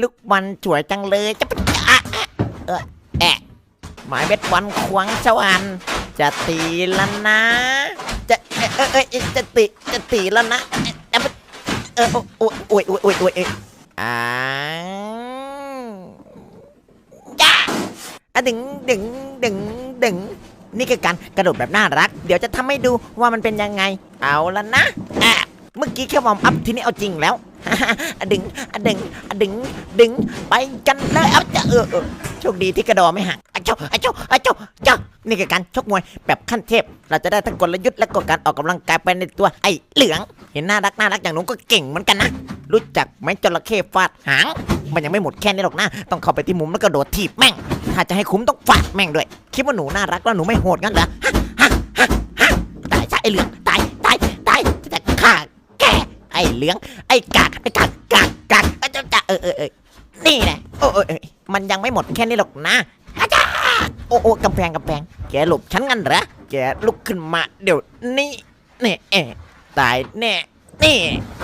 ลูกบอลสวยจังเลยจะปะอะเออแอะหมายเบ็ดบอลควงสวรรค์จะตีแล้วนะ จะเออเออจะตีจะตีแล้วนะเออเออโอ้ยโอ้ยโอ้ยโอ้ยโอ้ยโอ้ยอ่าจ้าอะดึงดึงดึงดึงนี่คือการกระโดดแบบน่ารัก เดี๋ยวจะทำให้ดูว่ามันเป็นยังไง เอาละนะอะ เมื่อกี้แค่วอร์มอัพทีนี้เอาจริงแล้วดึงดึงดึงดึงไปกันเลยเอาจะเออโชคดีที่กระโดดไม่หักอะเจ้าอะเจ้าอะเจ้าเจ้านี่คือการชกมวยแบบขั้นเทพ เราจะได้ทั้งกลยุทธ์และก็การออกกำลังกายไปในตัวไอ้เหลือง เห็นน่ารักน่ารักอย่างนู้นก็เก่งเหมือนกันนะ รู้จักไหมจระเข้ฟาดหาง มันยังไม่หมดแค่นี้หรอกนะ ต้องเข้าไปที่มุมแล้วก็โดดถีบแม่ง ถ้าจะให้คุ้มต้องฟาดแม่งด้วย คิดว่าหนูน่ารักแล้วหนูไม่โหดงั้นเหรอ ฮะ ฮะ ฮะตายซะไอ้เหลืองตายตายตายจะฆ่าแกไอ้เหลือง ไอ้กากไอ้กากกากกากเออจะเออเออเออนี่แหละโอ้เออเออมันยังไม่หมดแค่นี้หรอกนะอาจารย์โอ้โอ้กำแพงกำแพงแกหลบฉันงั้นเหรอแกลุกขึ้นมาเดี๋ยวนี้นี่เอตายแน่นี่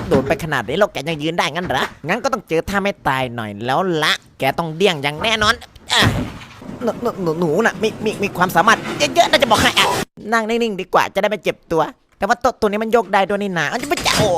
โดนไปขนาดนี้แล้วแกยังยืนได้งั้นเหรองั้นก็ต้องเจอท่าไม่ตายหน่อยแล้วละแกต้องเดี้ยงอย่างแน่นอนอะหนูหนูหนูน่ะมีมีมีความสามารถเยอะๆน่าจะบอกให้อะนั่งนิ่งๆดีกว่าจะได้ไม่เจ็บตัว แต่ว่าโต๊ะตัวนี้มันโยกได้ด้วยนี่นาอันจะไม่จะโอ้